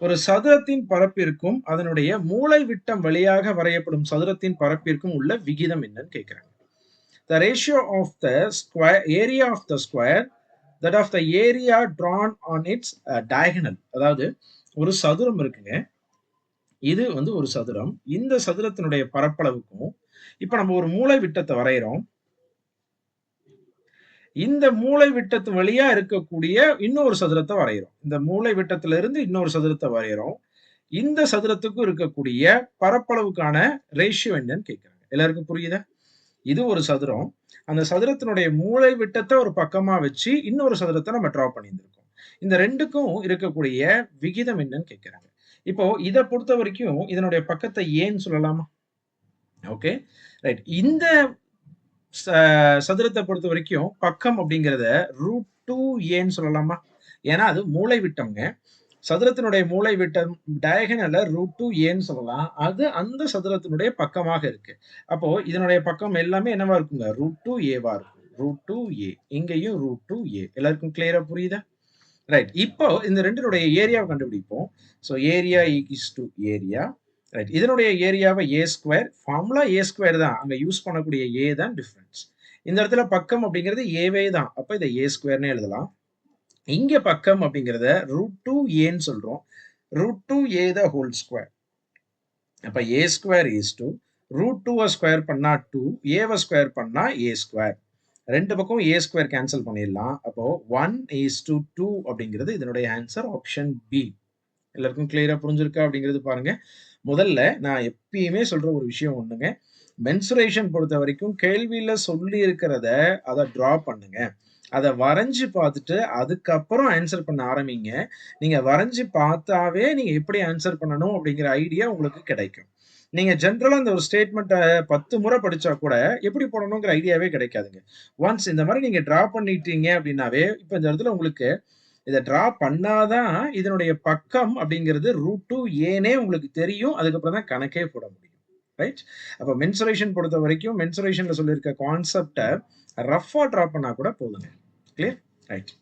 ஒரு சதுரத்தின் பரப்பிற்கும் அதனுடைய மூளை விட்டம் வழியாக வரையப்படும் சதுரத்தின் பரப்பிற்கும் உள்ள விகிதம் என்னன்னு கேட்கிறாங்க the ratio of the square area of the square that of the area drawn on its diagonal அதாவது ஒரு சதுரம் இருக்குங்க. இது வந்து ஒரு சதுரம். இந்த சதுரத்தினுடைய பரப்பளவுக்கும் இப்போ நம்ம ஒரு மூளை விட்டத்தை வரைகிறோம் இந்த மூலை விட்டத்து வழியா இருக்கக்கூடிய இன்னொரு சதுரத்தை வரைகிறோம். இந்த மூலை விட்டத்துல இருந்து இன்னொரு சதுரத்தை வரைகிறோம். இந்த சதுரத்துக்கும் இருக்கக்கூடிய பரப்பளவுக்கான ரேஷியோ என்னன்னு கேட்கிறாங்க. எல்லாருக்கும் புரியுதா? இது ஒரு சதுரம். அந்த சதுரத்தினுடைய மூலை விட்டத்தை ஒரு பக்கமா வச்சு இன்னொரு சதுரத்தை நம்ம டிரா பண்ணியிருந்திருக்கோம். இந்த ரெண்டுக்கும் இருக்கக்கூடிய விகிதம் என்னன்னு கேட்கிறாங்க. இப்போ இதை பொறுத்த வரைக்கும் இதனுடைய பக்கத்தை ஏன்னு சொல்லலாமா? ஓகே ரைட் இந்த சதுரத்தை பொறுத்த வரைக்கும் பக்கம் அப்படிங்கிறத ரூட் டூ ஏன்னு சொல்லலாமா? ஏன்னா அது மூளை விட்டம்ங்க. சதுரத்தினுடைய மூளை விட்டம் டயகனல ரூட் டூ ஏன்னு சொல்லலாம். அது அந்த சதுரத்தினுடைய பக்கமாக இருக்கு. அப்போ இதனுடைய பக்கம் எல்லாமே என்னவா இருக்குங்க? ரூட் டூ ஏவா இருக்கும். ரூட் டூ ஏ இங்கேயும் ரூட் டூ ஏ எல்லாருக்கும் கிளியரா புரியுதா? ரைட் இப்போ இந்த ரெண்டினுடைய ஏரியாவை கண்டுபிடிப்போம். So area is two area right இதனுடைய ஏரியாவை A square formula A square தான். அங்கே யூஸ் பண்ணக்கூடிய ஏ தான் டிஃப்ரென்ஸ் இந்த இடத்துல பக்கம் அப்படிங்கிறது ஏவே தான். அப்போ இதை ஏ ஸ்கொயர்னே எழுதலாம். இங்கே பக்கம் அப்படிங்கிறத ரூட் டூ ஏன்னு சொல்றோம். Root two A the whole square அப்போ A square is two root டூவை ஸ்கொயர் பண்ணா டூ ஏவை ஸ்கொயர் பண்ணா ஏ ஸ்கொயர் ரெண்டு பக்கம் ஏ ஸ்கொயர் கேன்சல் பண்ணிடலாம். அப்போ ஒன் இஸ் டு டூ அப்படிங்கிறது இதனுடைய ஆன்சர் ஆப்ஷன் பி எல்லாருக்கும் கிளியராக புரிஞ்சிருக்கா அப்படிங்கிறது பாருங்க. முதல்ல நான் எப்பயுமே சொல்ற ஒரு விஷயம் ஒண்ணுங்க. மென்சுரேஷன் பொறுத்த வரைக்கும் கேள்வியில சொல்லி இருக்கிறத அதை டிரா பண்ணுங்க. அதை வரைஞ்சு பார்த்துட்டு அதுக்கப்புறம் ஆன்சர் பண்ண ஆரம்பிங்க. நீங்க வரைஞ்சு பார்த்தாவே நீங்க எப்படி ஆன்சர் பண்ணணும் அப்படிங்கிற ஐடியா உங்களுக்கு கிடைக்கும். நீங்க ஜென்ரலா அந்த ஒரு ஸ்டேட்மெண்ட்டை பத்து முறை படிச்சா கூட எப்படி போடணுங்கிற ஐடியாவே கிடைக்காதுங்க. ஒன்ஸ் இந்த மாதிரி நீங்க டிரா பண்ணிட்டீங்க அப்படின்னாவே இப்போ இந்த இடத்துல உங்களுக்கு இதை டிரா பண்ணாதான் இதனுடைய பக்கம் அப்படிங்கிறது ரூட் டூ ஏனே உங்களுக்கு தெரியும். அதுக்கப்புறம் தான் கணக்கே போட முடியும். ரைட் அப்போ மென்சுரேஷன் பொறுத்த வரைக்கும் மென்சுரேஷனில் சொல்லியிருக்க கான்செப்டை ரஃபாக ட்ரா பண்ணால் கூட போதுங்க. Clear right